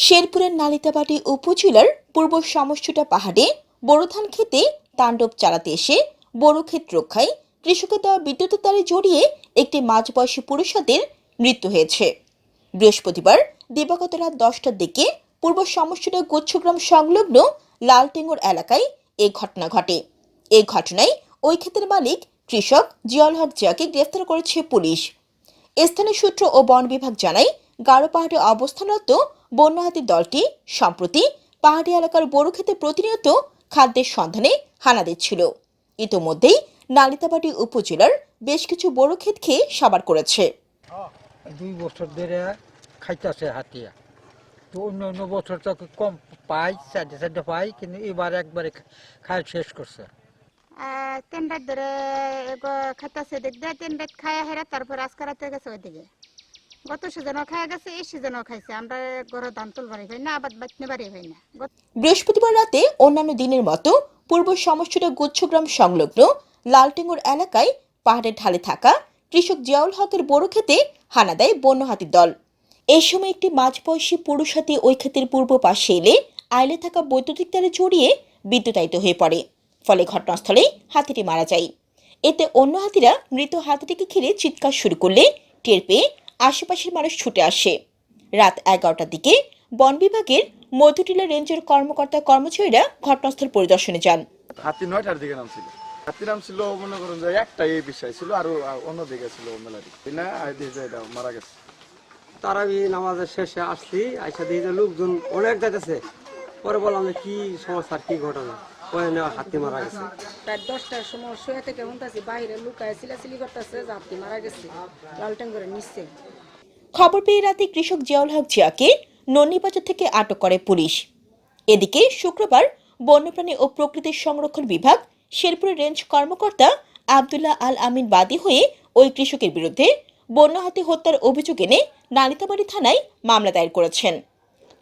শেরপুরের নালিতাবাটি উপজেলার পূর্ব সমষ্টিটা পাহাড়ে বোরো ধান খেতে তাণ্ডব চালাতে এসে বোরো ক্ষেত রক্ষায় কৃষকের দেওয়া বিদ্যুতের তারে জড়িয়ে একটি মাঝবয়সী পুরুষাদের মৃত্যু হয়েছে। বৃহস্পতিবার দিবাগত রাত দশটার দিকে পূর্ব সমষ্টিটা গুচ্ছগ্রাম সংলগ্ন লালটেঙ্গর এলাকায় এ ঘটনা ঘটে। এই ঘটনায় ওই ক্ষেতের মালিক কৃষক জিয়াউল হক জিয়াকে গ্রেফতার করেছে পুলিশ। স্থানীয় সূত্র ও বন বিভাগ জানায় গারো পাহাড়ে অবস্থানরত বন্য হাতির দলটি সম্প্রতি পাহাড়ি এলাকার বড় ক্ষেতে প্রতিনিয়ত খাদ্যের সন্ধানে হানা দিচ্ছিল। ইতোমধ্যেই নালিতাবাড়ি উপজেলার বেশ কিছু বড় ক্ষেত খেয়ে সাবার করেছে। দুই বছর ধরে খাইতেছে হাতিয়া। তো অন্য অন্য বছর তো কম পাই চারটে চারটে পাই কিন্তু এবার একবারে খায় শেষ করছে। তিন রাত ধরে খাইতেছে দেখ দেয় তিন রাত খায়া হেরা তারপর আজকে রাতে গেছে ওইদিকে। বৃহস্পতিবার রাতে অন্যান্য দিনের মতো পূর্ব সমষ্টির গুচ্ছগ্রাম সংলগ্ন লালটেঙ্গর এলাকায় পাহাড়ের ঢালে থাকা কৃষক জিয়াউল হকের বড় ক্ষেতে হানা দেয় বন্য হাতির দল। এই সময় একটি মাঝবয়সী পুরুষ হাতি ওই ক্ষেতের পূর্ব পাশে এলে আইলে থাকা বৈদ্যুতিক তারে জড়িয়ে বিদ্যুতায়িত হয়ে পড়ে। ফলে ঘটনাস্থলেই হাতিটি মারা যায়। এতে অন্য হাতিরা মৃত হাতিটিকে ঘিরে চিৎকার শুরু করলে টের পেয়ে আশেপাশের মানুষ ছুটে আসে। রাত এগারোটার দিকে বন বিভাগের মধুটিলা রেঞ্জের কর্মকর্তা কর্মচারীরা ঘটনাস্থল পরিদর্শনে যান। হাতি নয়টার দিকে নাম ছিল হাতি নাম ছিল মনে করুন যে একটা এই বিষয় ছিল আর অন্য দিকে ছিল মেলারি না মারা গেছে। তারাবি নামাজের শেষে আসছি আইসা দিয়ে লোকজন অনেক যাইতেছে। পরে বললাম যে কি সমস্যা কি ঘটনা? পরে হাতি মারা গেছে। রাত দশটার সময় শুয়ে থেকে শুনতেছি বাইরে লুকায় সিলাসিলি করতেছে জাপতি মারা গেছে লালটেন করে নিচ্ছে খবর পেয়ে রাতে কৃষক জিয়াউল হক জিয়াকে নন্দিবাজার থেকে আটক করে পুলিশ। এদিকে শুক্রবার বন্যপ্রাণী ও প্রকৃতির সংরক্ষণ বিভাগ শেরপুরের রেঞ্জ কর্মকর্তা আবদুল্লাহ আল আমিন বাদী হয়ে ওই কৃষকের বিরুদ্ধে বন্য হাতি হত্যার অভিযোগ এনে নালিতাবাড়ি থানায় মামলা দায়ের করেছেন।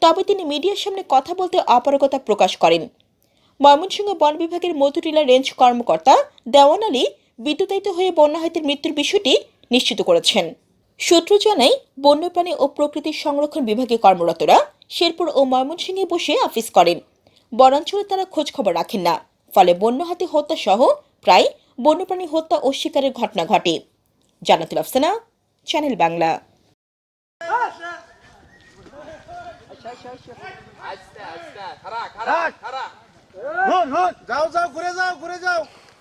তবে তিনি মিডিয়ার সামনে কথা বলতে অপারগতা প্রকাশ করেন। ময়মনসিংহ বন বিভাগের মধুটিলা রেঞ্জ কর্মকর্তা দেওয়ান আলী বিদ্যুতায়িত হয়ে বন্যা হাতির মৃত্যুর বিষয়টি নিশ্চিত করেছেন। সূত্র জানায় বন্যপ্রাণী ও প্রকৃতির সংরক্ষণ বিভাগে কর্মরতরা শেরপুর ও ময়মনসিংহে বসে অফিস করেন। বনাঞ্চলে তারা খোঁজ খবর রাখেন না। ফলে বন্য হাতি হত্যা সহ প্রায় বন্যপ্রাণী হত্যা ও শিকারের ঘটনা ঘটে। জানাতুল আফসানা চ্যানেল বাংলা। যাও যাও ঘুরে যাও ঘুরে যাও।